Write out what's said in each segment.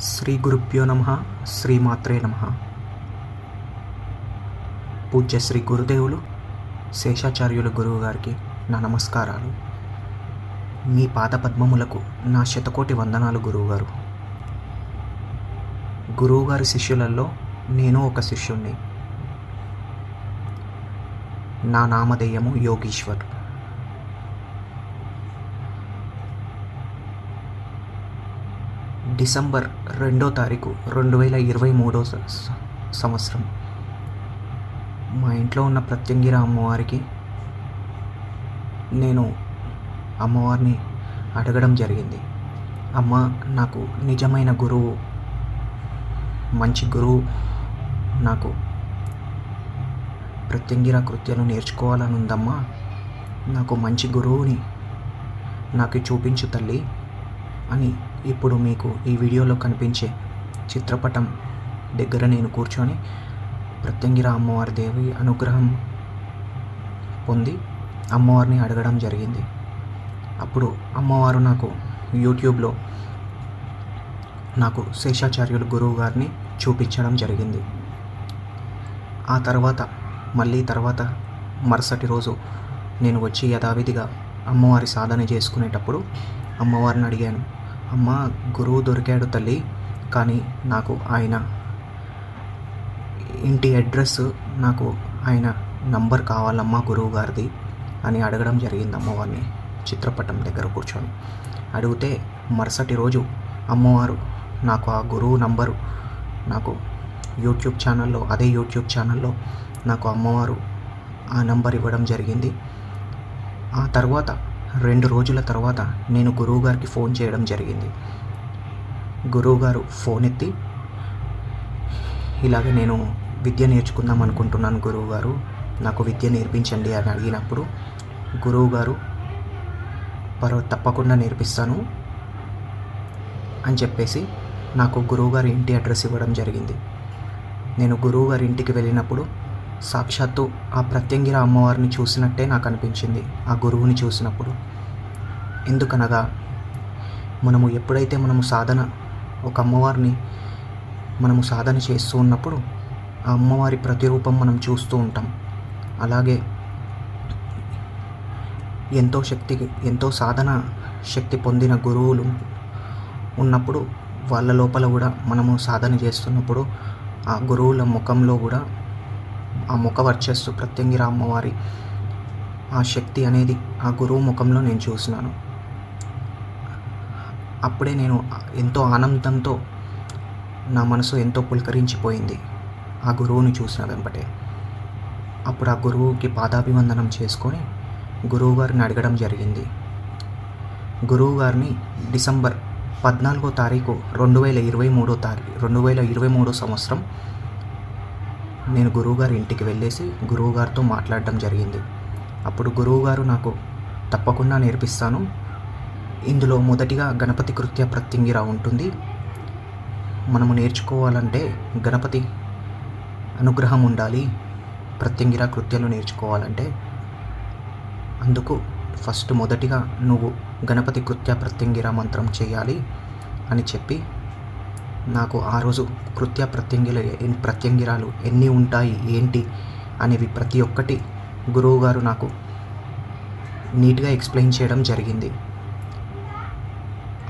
శ్రీ గురుభ్యో నమ శ్రీమాత్రే నమ. పూజ్య శ్రీ గురుదేవులు శేషాచార్యుల గురువు గారికి నా నమస్కారాలు. మీ పాద పద్మములకు నా శతకోటి వందనాలు గురువుగారు. గురువుగారి శిష్యులలో నేను ఒక శిష్యుణ్ణి. నా నామధేయము యోగీశ్వర్. డిసెంబర్ రెండో తారీఖు రెండు వేల ఇరవై మూడో స- స- సంవత్సరం. మా ఇంట్లో ఉన్న ప్రత్యంగిర అమ్మవారికి నేను అమ్మవారిని అడగడం జరిగింది. అమ్మ నాకు నిజమైన గురువు మంచి గురువు నాకు ప్రత్యంగిర కృత్యాలు నేర్చుకోవాలని ఉందమ్మా నాకు మంచి గురువుని నాకు చూపించు తల్లి అని ఇప్పుడు మీకు ఈ వీడియోలో కనిపించే చిత్రపటం దగ్గర నేను కూర్చొని ప్రత్యంగిర అమ్మవారి దేవి అనుగ్రహం పొంది అమ్మవారిని అడగడం జరిగింది. అప్పుడు అమ్మవారు నాకు యూట్యూబ్లో నాకు శేషాచార్యులు గురువు గారిని చూపించడం జరిగింది. ఆ తర్వాత మళ్ళీ తర్వాత మరుసటి రోజు నేను వచ్చి యథావిధిగా అమ్మవారి సాధన చేసుకునేటప్పుడు అమ్మవారిని అడిగాను. అమ్మ గురువు దొరికాడు తల్లి. కానీ నాకు ఆయన ఇంటి అడ్రస్ నాకు ఆయన నంబర్ కావాలమ్మా గురువు గారిది అని అడగడం జరిగింది అమ్మవారిని. చిత్రపటం దగ్గర కూర్చొని అడిగితే మరుసటి రోజు అమ్మవారు నాకు ఆ గురువు నంబరు నాకు యూట్యూబ్ ఛానల్లో అదే యూట్యూబ్ ఛానల్లో నాకు అమ్మవారు ఆ నంబర్ ఇవ్వడం జరిగింది. ఆ తర్వాత రెండు రోజుల తర్వాత నేను గురువుగారికి ఫోన్ చేయడం జరిగింది. గురువుగారు ఫోన్ ఎత్తి ఇలాగ నేను విద్య నేర్చుకుందాం అనుకుంటున్నాను గురువుగారు నాకు విద్య నేర్పించండి అని అడిగినప్పుడు గురువుగారు పర్వ తప్పకుండా నేర్పిస్తాను అని చెప్పేసి నాకు గురువుగారి ఇంటి అడ్రస్ ఇవ్వడం జరిగింది. నేను గురువుగారి ఇంటికి వెళ్ళినప్పుడు సాక్షాత్తు ఆ ప్రత్యంగిర అమ్మవారిని చూసినట్టే నాకు అనిపించింది ఆ గురువుని చూసినప్పుడు. ఎందుకనగా మనము ఎప్పుడైతే మనము సాధన ఒక అమ్మవారిని మనము సాధన చేస్తూ ఉన్నప్పుడు ఆ అమ్మవారి ప్రతిరూపం మనం చూస్తూ ఉంటాం. అలాగే ఎంతో శక్తి ఎంతో సాధన శక్తి పొందిన గురువులు ఉన్నప్పుడు వాళ్ళ లోపల కూడా మనము సాధన చేస్తున్నప్పుడు ఆ గురువుల ముఖంలో కూడా ఆ ముఖ వర్చస్సు ప్రత్యంగిర అమ్మవారి ఆ శక్తి అనేది ఆ గురువు ముఖంలో నేను చూసినాను. అప్పుడే నేను ఎంతో ఆనందంతో నా మనసు ఎంతో పులకరించిపోయింది. ఆ గురువుని చూసిన వెంబటే. అప్పుడు ఆ గురువుకి పాదాభివందనం చేసుకొని గురువు గారిని అడగడం జరిగింది. గురువు గారిని డిసెంబర్ పద్నాలుగో తారీఖు రెండు వేల ఇరవై మూడో తారీఖు రెండు వేల ఇరవై మూడో సంవత్సరం నేను గురువుగారి ఇంటికి వెళ్ళేసి గురువుగారితో మాట్లాడడం జరిగింది. అప్పుడు గురువుగారు నాకు తప్పకుండా నేర్పిస్తాను. ఇందులో మొదటిగా గణపతి కృత్య ప్రత్యంగిర ఉంటుంది. మనము నేర్చుకోవాలంటే గణపతి అనుగ్రహం ఉండాలి. ప్రత్యంగిర కృత్యాలు నేర్చుకోవాలంటే. అందుకు ఫస్ట్ మొదటిగా నువ్వు గణపతి కృత్య ప్రత్యంగిర మంత్రం చేయాలి అని చెప్పి నాకు ఆ రోజు కృత్య ప్రత్యంగిల ప్రత్యంగిరాలు ఎన్ని ఉంటాయి ఏంటి అనేవి ప్రతి ఒక్కటి గురువుగారు నాకు నీట్గా ఎక్స్ప్లెయిన్ చేయడం జరిగింది.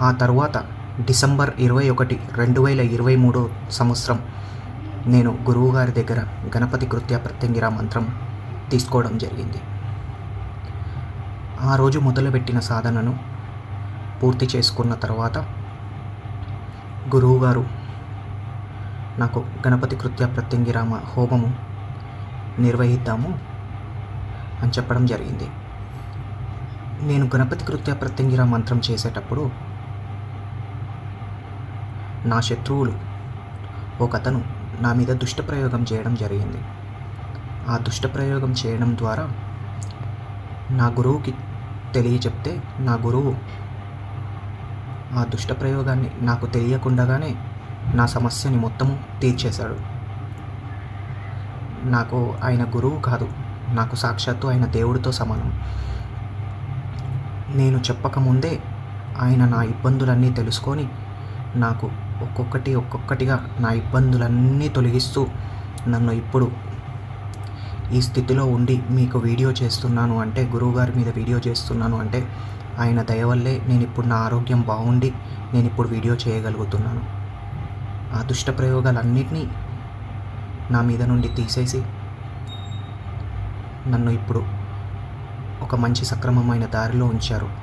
ఆ తర్వాత డిసెంబర్ ఇరవై ఒకటి రెండు వేల ఇరవై మూడో సంవత్సరం నేను గురువుగారి దగ్గర గణపతి కృత్య ప్రత్యంగిర మంత్రం తీసుకోవడం జరిగింది. ఆ రోజు మొదలుపెట్టిన సాధనను పూర్తి చేసుకున్న తర్వాత గురువుగారు నాకు గణపతి కృత్య ప్రత్యంగిరామ హోమము నిర్వహిద్దాము అని చెప్పడం జరిగింది. నేను గణపతి కృత్య ప్రత్యంగిరా మంత్రం చేసేటప్పుడు నా శత్రువులు ఒకతను నా మీద దుష్టప్రయోగం చేయడం జరిగింది. ఆ దుష్టప్రయోగం చేయడం ద్వారా నా గురువుకి తెలియచెప్తే నా గురువు ఆ దుష్ట ప్రయోగాన్ని నాకు తెలియకుండానే నా సమస్యని మొత్తము తీర్చేశాడు. నాకు ఆయన గురువు కాదు నాకు సాక్షాత్తు ఆయన దేవుడితో సమానం. నేను చెప్పకముందే ఆయన నా ఇబ్బందులన్నీ తెలుసుకొని నాకు ఒక్కొక్కటి ఒక్కొక్కటిగా నా ఇబ్బందులన్నీ తొలగిస్తూ నన్ను ఇప్పుడు ఈ స్థితిలో ఉండి మీకు వీడియో చేస్తున్నాను అంటే గురువుగారి మీద వీడియో చేస్తున్నాను అంటే ఆయన దయ వల్లే నేను ఇప్పుడు నా ఆరోగ్యం బాగుండి నేను ఇప్పుడు వీడియో చేయగలుగుతున్నాను. ఆ దుష్ట ప్రయోగాలన్నిటినీ నా మీద నుండి తీసేసి నన్ను ఇప్పుడు ఒక మంచి సక్రమమైన దారిలో ఉంచారు.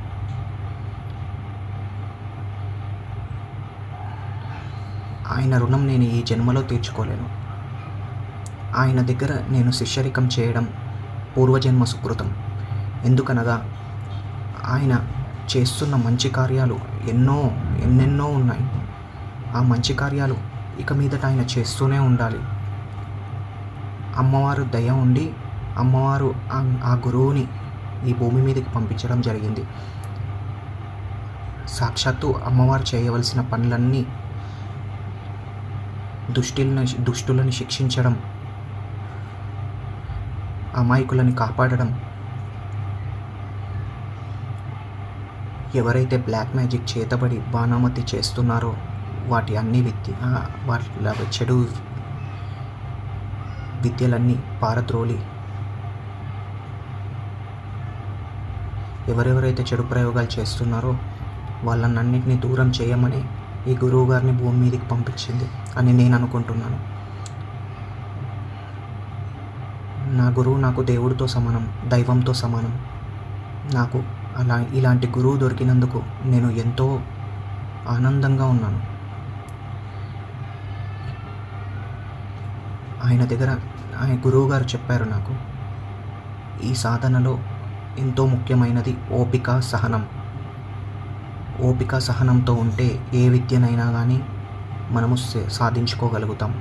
ఆయన రుణం నేను ఈ జన్మలో తీర్చుకోలేను. ఆయన దగ్గర నేను శిష్యరికం చేయడం పూర్వజన్మ సుకృతం. ఎందుకనగా చేస్తున్న మంచి కార్యాలు ఎన్నో ఎన్నెన్నో ఉన్నాయి. ఆ మంచి కార్యాలు ఇక మీదట ఆయన చేస్తూనే ఉండాలి. అమ్మవారు దయ ఉండి అమ్మవారు ఆ- గురువుని ఈ భూమి మీదకి పంపించడం జరిగింది. సాక్షాత్తు అమ్మవారు చేయవలసిన పనులన్నీ దుష్టిని దుష్టులను శిక్షించడం అమాయకులను కాపాడడం ఎవరైతే బ్లాక్ మ్యాజిక్ చేతబడి బాణామతి చేస్తున్నారో వాటి అన్ని విద్య వాటి చెడు విద్యలన్నీ పారద్రోలి. ఎవరెవరైతే చెడు ప్రయోగాలు చేస్తున్నారో వాళ్ళనన్నింటినీ దూరం చేయమని ఈ గురువు గారిని భూమి మీదకి పంపించింది అని నేను అనుకుంటున్నాను. నా గురువు నాకు దేవుడితో సమానం దైవంతో సమానం. నాకు అలా ఇలాంటి గురువు దొరికినందుకు నేను ఎంతో ఆనందంగా ఉన్నాను. ఆయన దగ్గర ఆయన గురువు గారు చెప్పారు నాకు ఈ సాధనలో ఎంతో ముఖ్యమైనది ఓపిక సహనం. ఓపిక సహనంతో ఉంటే ఏ విద్యనైనా కానీ మనము సాధించుకోగలుగుతాం.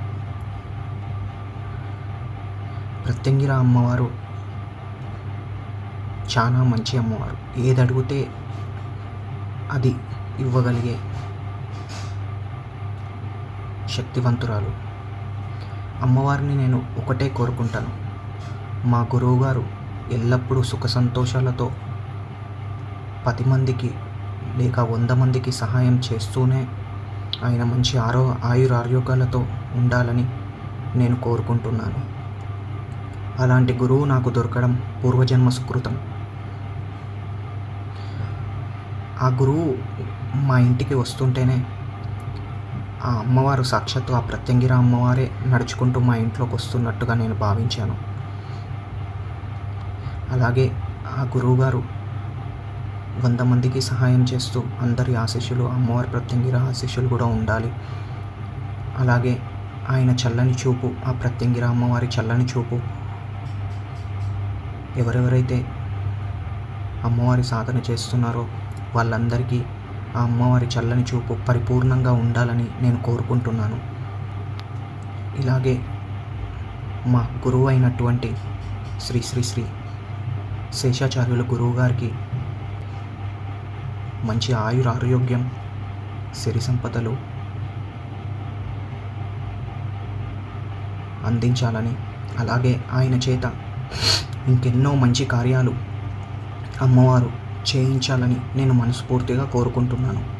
ప్రత్యంగిర అమ్మవారు చాలా మంచి అమ్మవారు. ఏది అడిగితే అది ఇవ్వగలిగే శక్తివంతురాలు. అమ్మవారిని నేను ఒకటే కోరుకుంటాను. మా గురువుగారు ఎల్లప్పుడూ సుఖ సంతోషాలతో పది మందికి లేక వంద మందికి సహాయం చేస్తూనే ఆయన మంచి ఆరో ఆయుర ఆరోగ్యాలతో ఉండాలని నేను కోరుకుంటున్నాను. అలాంటి గురువు నాకు దొరకడం పూర్వజన్మ సుకృతం. ఆ గురువు మా ఇంటికి వస్తుంటేనే ఆ అమ్మవారు సాక్షాత్తు ఆ ప్రత్యంగిర అమ్మవారే నడుచుకుంటూ మా ఇంట్లోకి వస్తున్నట్టుగా నేను భావించాను. అలాగే ఆ గురువుగారు వంద మందికి సహాయం చేస్తూ అందరి ఆశీస్సులు అమ్మవారి ప్రత్యంగిర ఆశీస్సులు కూడా ఉండాలి. అలాగే ఆయన చల్లని చూపు ఆ ప్రత్యంగిర అమ్మవారి చల్లని చూపు ఎవరెవరైతే అమ్మవారి సాధన చేస్తున్నారో వాళ్ళందరికీ ఆ అమ్మవారి చల్లని చూపు పరిపూర్ణంగా ఉండాలని నేను కోరుకుంటున్నాను. ఇలాగే మా గురువు అయినటువంటి శ్రీ శ్రీ శ్రీ శేషాచార్యుల గురువు గారికి మంచి ఆయుర ఆరోగ్యం సిరి సంపదలు అందించాలని అలాగే ఆయన చేత ఇంకెన్నో మంచి కార్యాలు అమ్మవారు చేయించాలని నేను మనస్ఫూర్తిగా కోరుకుంటున్నాను.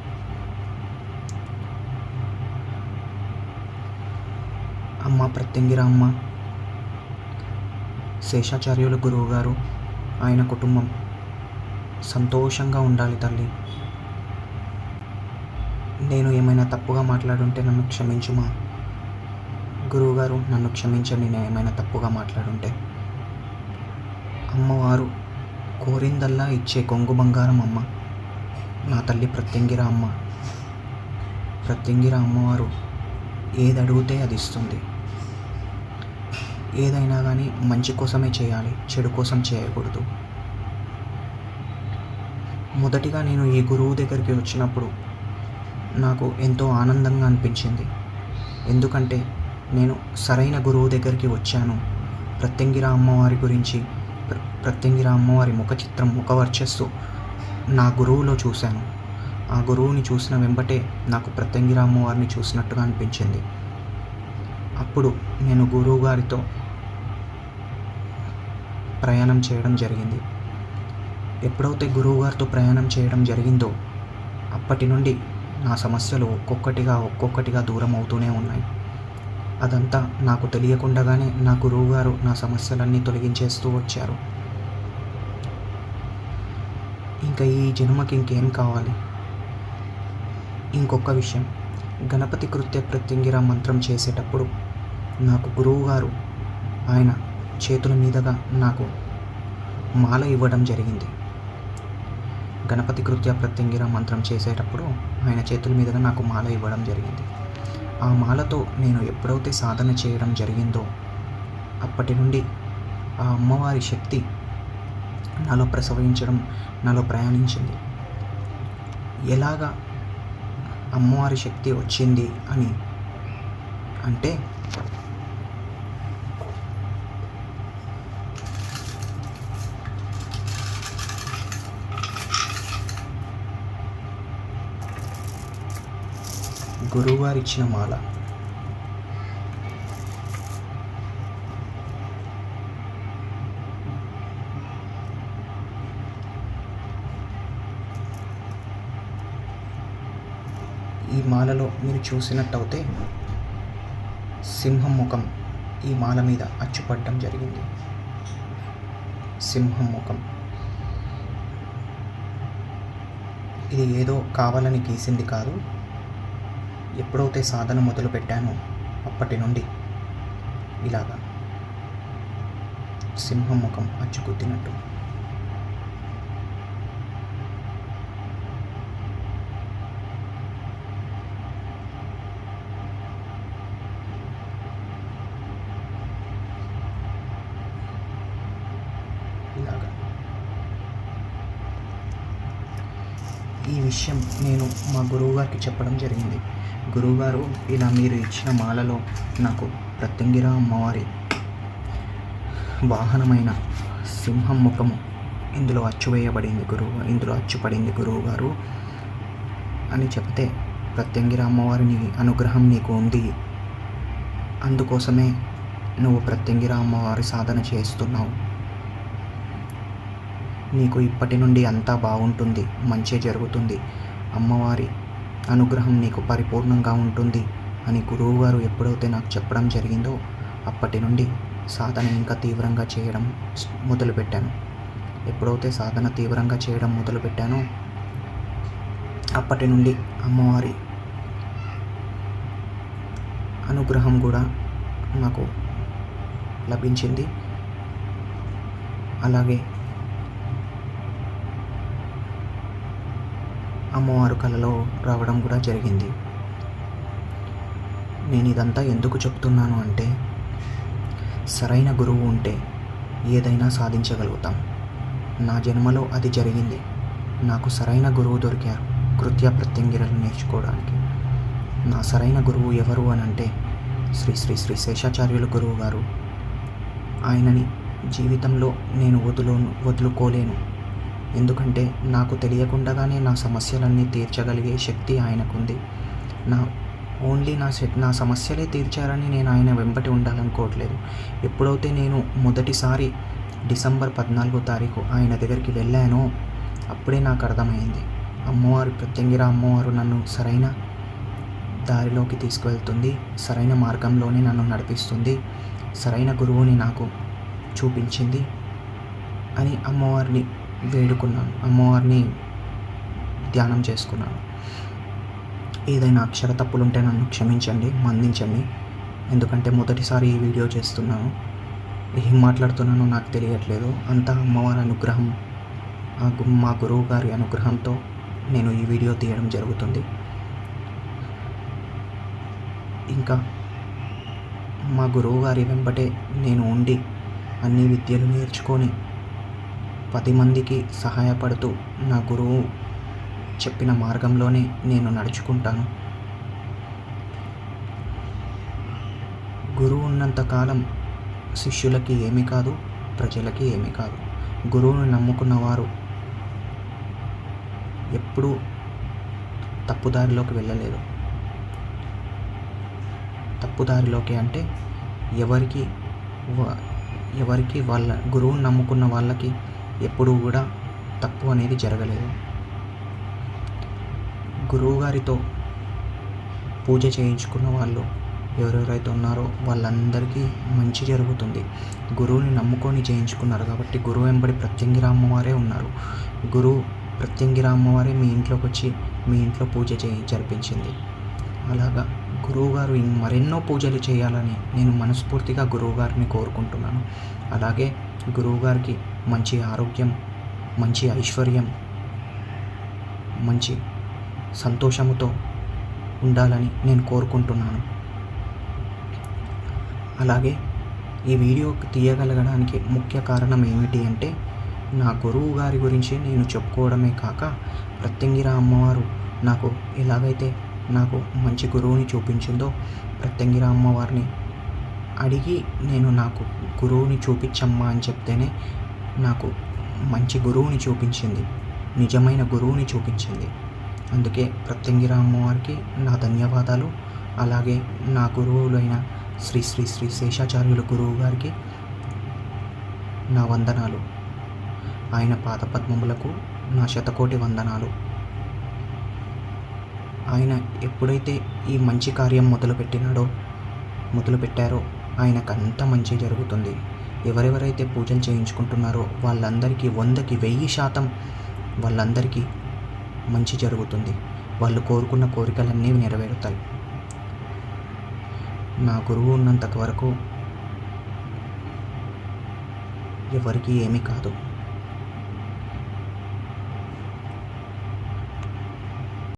అమ్మ ప్రత్యంగిర అమ్మ. శేషాచార్యుల గురువు గారు ఆయన కుటుంబం సంతోషంగా ఉండాలి తల్లి. నేను ఏమైనా తప్పుగా మాట్లాడుంటే నన్ను క్షమించుమా? గురువుగారు నన్ను క్షమించండి నేను ఏమైనా తప్పుగా మాట్లాడుంటే. అమ్మవారు కోరిందల్లా ఇచ్చే కొంగు బంగారం అమ్మ. నా తల్లి ప్రత్యంగిర అమ్మ. ప్రత్యంగిర అమ్మవారు ఏది అడిగితే అది ఇస్తుంది ఏదైనా కానీ మంచి కోసమే చేయాలి చెడు కోసం చేయకూడదు. మొదటిగా నేను ఈ గురువు దగ్గరికి వచ్చినప్పుడు నాకు ఎంతో ఆనందంగా అనిపించింది. ఎందుకంటే నేను సరైన గురువు దగ్గరికి వచ్చాను. ప్రత్యంగిర అమ్మవారి గురించి ప్రత్యంగిర అమ్మవారి ముఖ చిత్రం ముఖ వర్చస్సు. నా గురువులో చూశాను. ఆ గురువుని చూసిన వెంబటే నాకు ప్రత్యంగిర అమ్మవారిని చూసినట్టుగా అనిపించింది. అప్పుడు నేను గురువు గారితో ప్రయాణం చేయడం జరిగింది. ఎప్పుడైతే గురువుగారితో ప్రయాణం చేయడం జరిగిందో అప్పటి నుండి నా సమస్యలు ఒక్కొక్కటిగా ఒక్కొక్కటిగా దూరం అవుతూనే ఉన్నాయి. అదంతా నాకు తెలియకుండానే నా గురువు గారు నా సమస్యలన్నీ తొలగించేస్తూ వచ్చారు. ఇంకా ఈ జన్మకి ఇంకేం కావాలి? ఇంకొక విషయం. గణపతి కృత్య ప్రత్యంగిర మంత్రం చేసేటప్పుడు నాకు గురువుగారు ఆయన చేతుల మీదుగా నాకు మాల ఇవ్వడం జరిగింది. గణపతి కృత్య ప్రత్యంగిర మంత్రం చేసేటప్పుడు ఆయన చేతుల మీదుగా నాకు మాల ఇవ్వడం జరిగింది. ఆ మాలతో నేను ఎప్పుడైతే సాధన చేయడం జరిగిందో అప్పటి నుండి ఆ అమ్మవారి శక్తి నాలో ప్రసవించడం నాలో ప్రయాణించింది. ఎలాగా అమ్మవారి శక్తి వచ్చింది అని అంటే గురువుగారు ఇచ్చిన మాల. ఈ మాలలో మీరు చూసినట్టయితే సింహం ముఖం ఈ మాల మీద అచ్చుపడడం జరిగింది. సింహం ముఖం. ఇది ఏదో కావాలని గీసింది కాదు. ఎప్పుడైతే సాధన మొదలు పెట్టానో అప్పటి నుండి ఇలాగా సింహం ముఖం అచ్చుకుద్దినట్టు ఇలాగా ఈ విషయం నేను మా గురువుగారికి చెప్పడం జరిగింది. గురువుగారు ఇలా మీరు ఇచ్చిన మాలలో నాకు ప్రత్యంగిర అమ్మవారి వాహనమైన సింహం ముఖము ఇందులో అచ్చు వేయబడింది గురువు ఇందులో అచ్చు పడింది గురువు గారు అని చెప్తే ప్రత్యంగిర అమ్మవారిని అనుగ్రహం నీకు ఉంది. అందుకోసమే నువ్వు ప్రత్యంగిర అమ్మవారి సాధన చేస్తున్నావు. నీకు ఇప్పటి నుండి అంతా బాగుంటుంది మంచి జరుగుతుంది. అమ్మవారి అనుగ్రహం నీకు పరిపూర్ణంగా ఉంటుంది అని గురువుగారు ఎప్పుడైతే నాకు చెప్పడం జరిగిందో అప్పటి నుండి సాధన ఇంకా తీవ్రంగా చేయడం మొదలుపెట్టాను. ఎప్పుడైతే సాధన తీవ్రంగా చేయడం మొదలుపెట్టానో అప్పటి నుండి అమ్మవారి అనుగ్రహం కూడా నాకు లభించింది. అలాగే అమ్మవారు కలలో రావడం కూడా జరిగింది. నేను ఇదంతా ఎందుకు చెప్తున్నాను అంటే సరైన గురువు ఉంటే ఏదైనా సాధించగలుగుతాం. నా జన్మలో అది జరిగింది. నాకు సరైన గురువు దొరికారు కృత్య ప్రత్యంగిరలు నేర్చుకోవడానికి. నా సరైన గురువు ఎవరు అని అంటే శ్రీ శ్రీ శ్రీ శేషాచార్యుల గురువు గారు. ఆయనని జీవితంలో నేను వదులు వదులుకోలేను. ఎందుకంటే నాకు తెలియకుండానే నా సమస్యలన్నీ తీర్చగలిగే శక్తి ఆయనకుంది. నా ఓన్లీ నా సెట్ నా సమస్యలే తీర్చారని నేను ఆయన వెంబటి ఉండాలనుకోవట్లేదు. ఎప్పుడైతే నేను మొదటిసారి డిసెంబర్ పద్నాలుగో తారీఖు ఆయన దగ్గరికి వెళ్ళానో అప్పుడే నాకు అర్థమైంది. అమ్మవారు ప్రత్యంగిర అమ్మవారు నన్ను సరైన దారిలోకి తీసుకువెళ్తుంది సరైన మార్గంలోనే నన్ను నడిపిస్తుంది సరైన గురువుని నాకు చూపించింది అని అమ్మవారిని వేడుకున్నాను. అమ్మవారిని ధ్యానం చేసుకున్నాను. ఏదైనా అక్షర తప్పులుంటే నన్ను క్షమించండి మందించండి ఎందుకంటే మొదటిసారి ఈ వీడియో చేస్తున్నాను. ఏం మాట్లాడుతున్నానో నాకు తెలియట్లేదు. అంతా అమ్మవారి అనుగ్రహం మా గురువు గారి అనుగ్రహంతో నేను ఈ వీడియో తీయడం జరుగుతుంది. ఇంకా మా గురువు గారి వెంబటే నేను ఉండి అన్ని విద్యలు నేర్చుకొని పది మందికి సహాయపడుతూ నా గురువు చెప్పిన మార్గంలోనే నేను నడుచుకుంటాను. గురువు ఉన్నంతకాలం శిష్యులకి ఏమీ కాదు ప్రజలకి ఏమీ కాదు. గురువును నమ్ముకున్న వారు ఎప్పుడూ తప్పుదారిలోకి వెళ్ళలేదు. తప్పుదారిలోకి అంటే ఎవరికి ఎవరికి వాళ్ళ గురువుని నమ్ముకున్న వాళ్ళకి ఎప్పుడూ కూడా తప్పు అనేది జరగలేదు. గురువుగారితో పూజ చేయించుకున్న వాళ్ళు ఎవరెవరైతే ఉన్నారో వాళ్ళందరికీ మంచి జరుగుతుంది. గురువుని నమ్ముకొని చేయించుకున్నారు కాబట్టి గురువు వెంబడి ప్రత్యంగిర అమ్మవారే ఉన్నారు. గురువు ప్రత్యంగిర అమ్మవారే మీ ఇంట్లోకి వచ్చి మీ ఇంట్లో పూజ చేయి జరిపించింది. అలాగా గురువుగారు మరెన్నో పూజలు చేయాలని నేను మనస్ఫూర్తిగా గురువుగారిని కోరుకుంటున్నాను. అలాగే గురువుగారికి మంచి ఆరోగ్యం మంచి ఐశ్వర్యం మంచి సంతోషముతో ఉండాలని నేను కోరుకుంటున్నాను. అలాగే ఈ వీడియో తీయగలగడానికి ముఖ్య కారణం ఏమిటి అంటే నా గురువు గారి గురించి నేను చెప్పుకోవడమే కాక ప్రత్యంగిర అమ్మవారు నాకు ఎలాగైతే నాకు మంచి గురువుని చూపించిందో ప్రత్యంగిర అమ్మవారిని అడిగి నేను నాకు గురువుని చూపించమ్మా అని చెప్తేనే నాకు మంచి గురువుని చూపించింది. నిజమైన గురువుని చూపించింది. అందుకే ప్రత్యంగిర అమ్మవారికి నా ధన్యవాదాలు. అలాగే నా గురువులైన శ్రీ శ్రీ శ్రీ శేషాచార్యుల గురువు గారికి నా వందనాలు. ఆయన పాదపద్మములకు నా శతకోటి వందనాలు. ఆయన ఎప్పుడైతే ఈ మంచి కార్యం మొదలుపెట్టినాడో మొదలుపెట్టారో ఆయనకంత మంచి జరుగుతుంది. ఎవరెవరైతే పూజలు చేయించుకుంటున్నారో వాళ్ళందరికీ వందకి వెయ్యి శాతం వాళ్ళందరికీ మంచి జరుగుతుంది. వాళ్ళు కోరుకున్న కోరికలన్నీ నెరవేరుతాయి. నా గురువు ఉన్నంత వరకు ఎవరికీ ఏమీ కాదు.